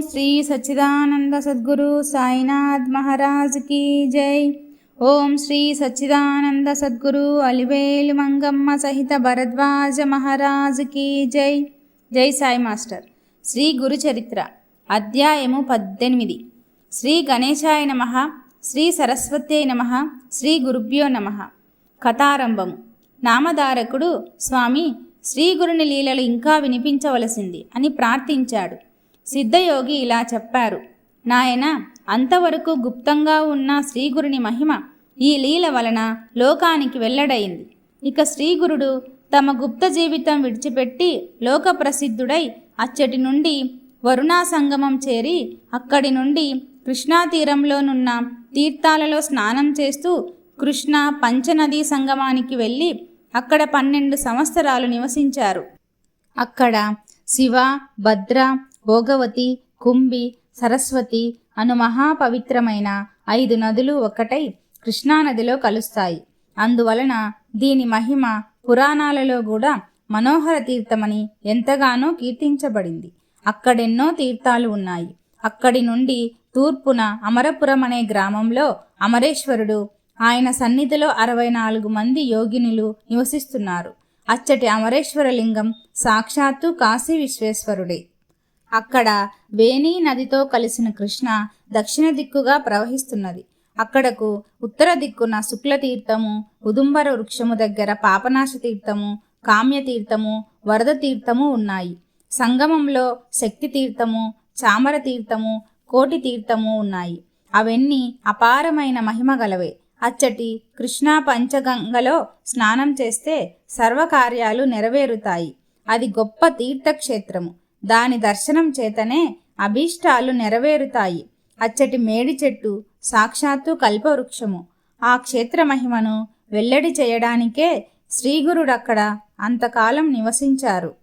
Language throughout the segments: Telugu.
శ్రీ సచ్చిదానంద సద్గురు సాయినాథ్ మహారాజ్ కీ జై ఓం శ్రీ సచ్చిదానంద సద్గురు అలివేలు మంగమ్మ సహిత భరద్వాజ మహారాజ్ కీ జై జై సాయి మాస్టర్ శ్రీ గురు చరిత్ర అధ్యాయము పద్దెనిమిది। శ్రీ గణేశాయ నమ శ్రీ సరస్వత్యై నమ శ్రీ గురుభ్యో నమ। కథారంభము. నామధారకుడు స్వామి శ్రీ గురుని లీలలు ఇంకా వినిపించవలసింది అని ప్రార్థించాడు. సిద్ధయోగి ఇలా చెప్పారు. నాయన అంతవరకు గుప్తంగా ఉన్న శ్రీగురుని మహిమ ఈ లీల వలన లోకానికి వెల్లడైంది. ఇక శ్రీగురుడు తమ గుప్త జీవితం విడిచిపెట్టి లోక ప్రసిద్ధుడై అచ్చటి నుండి వరుణా సంగమం చేరి అక్కడి నుండి కృష్ణా తీరంలోనున్న తీర్థాలలో స్నానం చేస్తూ కృష్ణ పంచనదీ సంగమానికి వెళ్ళి అక్కడ పన్నెండు సంవత్సరాలు నివసించారు. అక్కడ శివ భద్ర భోగవతి కుంభి సరస్వతి అను మహాపవిత్రమైన ఐదు నదులు ఒక్కటై కృష్ణానదిలో కలుస్తాయి. అందువలన దీని మహిమ పురాణాలలో కూడా మనోహర తీర్థమని ఎంతగానో కీర్తించబడింది. అక్కడెన్నో తీర్థాలు ఉన్నాయి. అక్కడి నుండి తూర్పున అమరపురం అనే గ్రామంలో అమరేశ్వరుడు ఆయన సన్నిధిలో అరవై నాలుగు మంది యోగినులు నివసిస్తున్నారు. అచ్చటి అమరేశ్వరలింగం సాక్షాత్తు కాశీ విశ్వేశ్వరుడే. అక్కడ వేణీ నదితో కలిసిన కృష్ణ దక్షిణ దిక్కుగా ప్రవహిస్తున్నది. అక్కడకు ఉత్తర దిక్కున శుక్లతీర్థము ఉదుంబర వృక్షము దగ్గర పాపనాశ తీర్థము కామ్యతీర్థము వరద తీర్థము ఉన్నాయి. సంగమంలో శక్తి తీర్థము చామర తీర్థము కోటి తీర్థము ఉన్నాయి. అవన్నీ అపారమైన మహిమ గలవే. అచ్చటి కృష్ణా పంచగంగలో స్నానం చేస్తే సర్వకార్యాలు నెరవేరుతాయి. అది గొప్ప తీర్థక్షేత్రము. దాని దర్శనం చేతనే అభీష్టాలు నెరవేరుతాయి. అచ్చటి మేడి చెట్టు సాక్షాత్తు కల్పవృక్షము. ఆ క్షేత్ర మహిమను వెల్లడి చేయడానికే శ్రీగురుడక్కడ అంతకాలం నివసించారు.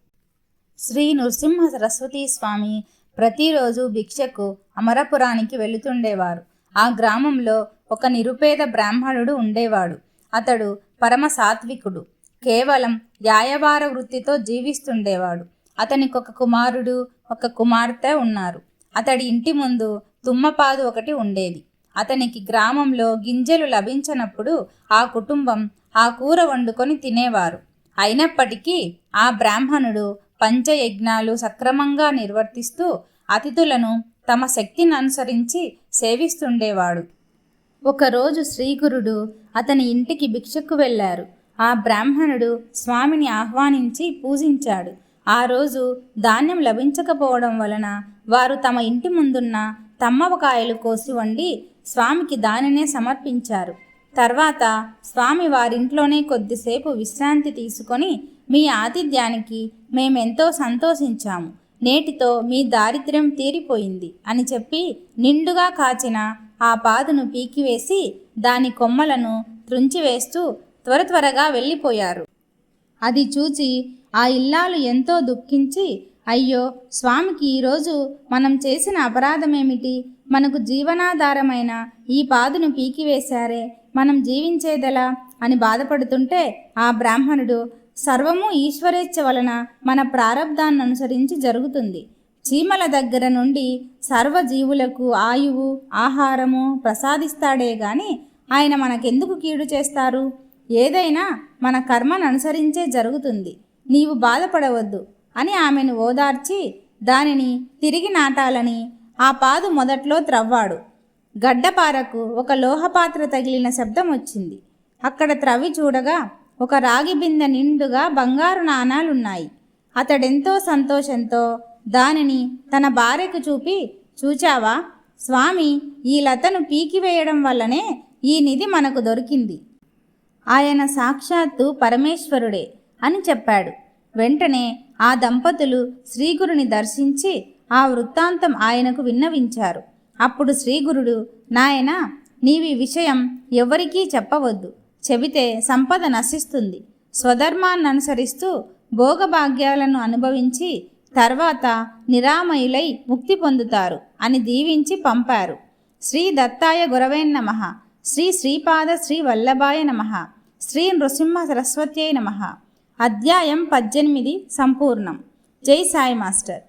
శ్రీ నృసింహ సరస్వతీ స్వామి ప్రతిరోజు భిక్షకు అమరపురానికి వెళుతుండేవారు. ఆ గ్రామంలో ఒక నిరుపేద బ్రాహ్మణుడు ఉండేవాడు. అతడు పరమ సాత్వికుడు. కేవలం యాయవార వృత్తితో జీవిస్తుండేవాడు. అతనికి ఒక కుమారుడు ఒక కుమార్తె ఉన్నారు. అతడి ఇంటి ముందు తుమ్మపాదు ఒకటి ఉండేది. అతనికి గ్రామంలో గింజలు లభించనప్పుడు ఆ కుటుంబం ఆ కూర వండుకొని తినేవారు. అయినప్పటికీ ఆ బ్రాహ్మణుడు పంచయజ్ఞాలు సక్రమంగా నిర్వర్తిస్తూ అతిథులను తమ శక్తిని అనుసరించి సేవిస్తుండేవాడు. ఒకరోజు శ్రీగురుడు అతని ఇంటికి భిక్షకు వెళ్ళారు. ఆ బ్రాహ్మణుడు స్వామిని ఆహ్వానించి పూజించాడు. ఆ రోజు ధాన్యం లభించకపోవడం వలన వారు తమ ఇంటి ముందున్న తమ్మవకాయలు కోసి వండి స్వామికి దానినే సమర్పించారు. తర్వాత స్వామి వారింట్లోనే కొద్దిసేపు విశ్రాంతి తీసుకొని మీ ఆతిథ్యానికి మేమెంతో సంతోషించాము. నేటితో మీ దారిద్ర్యం తీరిపోయింది అని చెప్పి నిండుగా కాచిన ఆ పాదును పీకివేసి దాని కొమ్మలను త్రుంచివేస్తూ త్వర త్వరగా వెళ్ళిపోయారు. అది చూచి ఆ ఇల్లాలు ఎంతో దుఃఖించి అయ్యో స్వామికి ఈరోజు మనం చేసిన అపరాధమేమిటి? మనకు జీవనాధారమైన ఈ పాదును పీకివేశారే మనం జీవించేదెలా? అని బాధపడుతుంటే ఆ బ్రాహ్మణుడు సర్వము ఈశ్వరేచ్ఛ వలన మన ప్రారంధాన్ని అనుసరించి జరుగుతుంది. చీమల దగ్గర నుండి సర్వజీవులకు ఆయువు ఆహారము ప్రసాదిస్తాడే గాని ఆయన మనకెందుకు కీడు చేస్తారు? ఏదైనా మన కర్మను అనుసరించే జరుగుతుంది. నీవు బాధపడవద్దు అని ఆమెను ఓదార్చి దానిని తిరిగి నాటాలని ఆ పాదు మొదట్లో త్రవ్వాడు. గడ్డపారకు ఒక లోహపాత్ర తగిలిన శబ్దం వచ్చింది. అక్కడ త్రవ్వి చూడగా ఒక రాగి బిందె నిండుగా బంగారు నాణాలున్నాయి. అతడెంతో సంతోషంతో దానిని తన భార్యకు చూపి చూచావా? స్వామి ఈ లతను పీకివేయడం వల్లనే ఈ నిధి మనకు దొరికింది. ఆయన సాక్షాత్తు పరమేశ్వరుడే అని చెప్పాడు. వెంటనే ఆ దంపతులు శ్రీగురుని దర్శించి ఆ వృత్తాంతం ఆయనకు విన్నవించారు. అప్పుడు శ్రీగురుడు నాయన నీవి విషయం ఎవరికీ చెప్పవద్దు. చెబితే సంపద నశిస్తుంది. స్వధర్మాన్ని అనుసరిస్తూ భోగభాగ్యాలను అనుభవించి తర్వాత నిరామయులై ముక్తి పొందుతారు అని దీవించి పంపారు. శ్రీ దత్తాయ గురవే నమ. శ్రీ శ్రీపాద శ్రీ వల్లభాయ నమ. శ్రీ నృసింహ సరస్వత్యై నమ. అధ్యాయం పద్దెనిమిది సంపూర్ణం. జై సాయి మాస్టర్.